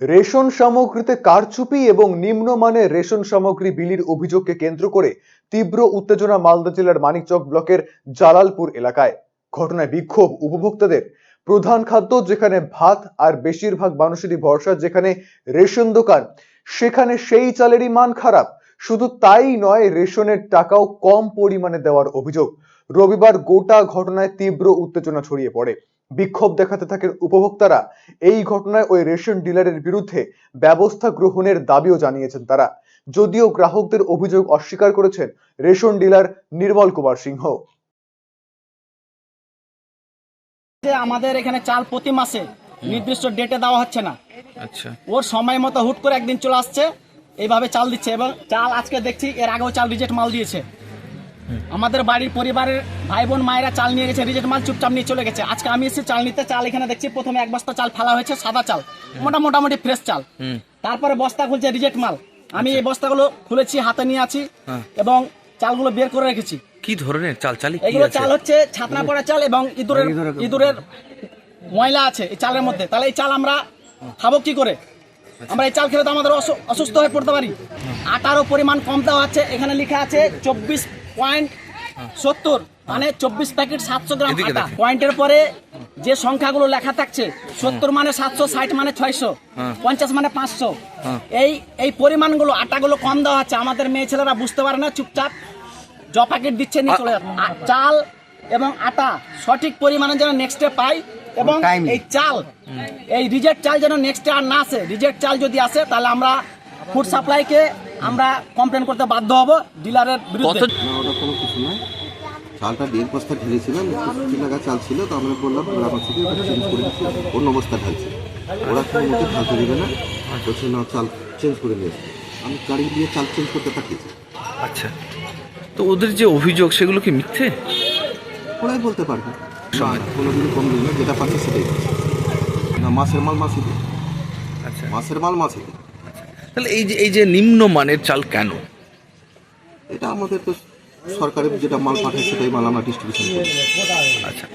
Ration সামগ্রীতে কারচুপি এবং নিম্নমানের রেশন সামগ্রী বিলির অভিযোগকে কেন্দ্র করে তীব্র উত্তেজনা মালদা জেলার মানিকচক ব্লকের জালালপুর এলাকায়। ঘটনায় বিক্ষোভ উপভোক্তাদের। প্রধান খাদ্য যেখানে ভাত আর বেশিরভাগ মানুষেরই ভরসা যেখানে রেশন দোকান, সেখানে সেই চালেরই মান খারাপ। শুধু তাই নয়, রেশনের টাকাও কম পরিমাণে দেওয়ার অভিযোগ। রবিবার গোটা ঘটনায় তীব্র উত্তেজনা ছড়িয়ে পড়ে। বিক্ষোভ দেখাতে থাকেন উপভোক্তারা। এই ঘটনায় ওই রেশন ডিলারের বিরুদ্ধে ব্যবস্থা গ্রহণের দাবিও জানিয়েছেন তারা। যদিও গ্রাহকদের অভিযোগ অস্বীকার করেছেন রেশন ডিলার নির্মল কুমার সিংহ। যে আমাদের এখানে চাল প্রতি মাসে নির্দিষ্ট ডেটে দেওয়া হচ্ছে না। আচ্ছা। ওর সময় মতো হুট করে একদিন চলে আসছে এইভাবে চাল দিচ্ছে। এবং চাল আজকে দেখছি এর আগেও চাল রিজেক্ট মাল দিয়েছে। আমাদের বাড়ির পরিবারের ভাই বোন মায়েরা চাল নিয়ে গেছে রিজেক্ট মাল চুপচাপ নিয়ে চলে গেছে। আজকে আমি এসে চাল নিতে চাল এখানে দেখছি প্রথমে এক বস্তা চাল ফেলা হয়েছে সাদা চাল মোটা মোটামুটি ফ্রেশ চাল। তারপরে বস্তা খুলছে রিজেক্ট মাল। আমি এই বস্তাগুলো খুলেছি হাতে নিয়ে আছি হ্যাঁ। এবং চালগুলো বের করে রেখেছি। কি ধরনের চাল? চালি এগুলো চাল হচ্ছে ছাতনা পড়া চাল এবং ইঁদুরের ইঁদুরের ময়লা আছে এই চালের মধ্যে। তাহলে এই চাল আমরা খাব কি করে? আমরা এই চাল খেলে তো আমাদের অসুস্থ হয়ে পড়তে পারি। আটারও পরিমাণ কম দেওয়া আছে এখানে লেখা আছে চব্বিশ পয়েন্ট সত্তর মানে চব্বিশ প্যাকেট সাতশো গ্রাম আটা। পয়েন্টের পরে যে সংখ্যাগুলো লেখা থাকছে সত্তর মানে সাতশো ষাট মানে ছয়শো হ্যাঁ। পঞ্চাশ মানে পাঁচশো। হ্যাঁ। এই এই পরিমাণগুলো আটাগুলো কম দেওয়া হচ্ছে আমাদের মেয়ে ছেলেরা বুঝতে পারে না চুপচাপ জ প্যাকেট দিচ্ছে নিয়ে চলে যাচ্ছে। চাল এবং আটা সঠিক পরিমাণে যেন নেক্সটে পাই এবং এই চাল এই রিজেক্ট চাল যেন নেক্সটে আর না আসে। রিজেক্ট চাল যদি আসে তাহলে আমরা ফুড সাপ্লাইকে আমরা কমপ্লেন করতে বাধ্য হব ডিলারের বিরুদ্ধে। ওটা কোনো কিছু নয়। চালটা দেড় বস্তা ঢেলেছিলাম একটু লাগা চাল ছিল তো আমরা বললাম গ্রামের থেকে ওটা চেঞ্জ করে দিচ্ছি। অন্য বস্তা ঢালছি। ওরা কোনো মতে ঢালতে দেবে না বলছে না চাল চেঞ্জ করে নিয়ে এসো। আমি গাড়ি দিয়ে চাল চেঞ্জ করতে পাঠিয়েছি। আচ্ছা। তো ওদের যে অভিযোগ সেগুলো কি মিথ্যে? ওরাই বলতে পারবে। কোনো দিন কম দিন না যেটা পাচ্ছে সেটাই না মাছের মাল দেয় আচ্ছা। মাছের মাল দেয় তাহলে এই যে এই যে নিম্ন মানের চাল কেন? এটা আমাদের তো সরকারের যেটা মাল পাঠায় সেটাই মাল আমরা ডিস্ট্রিবিউশন করি। আচ্ছা।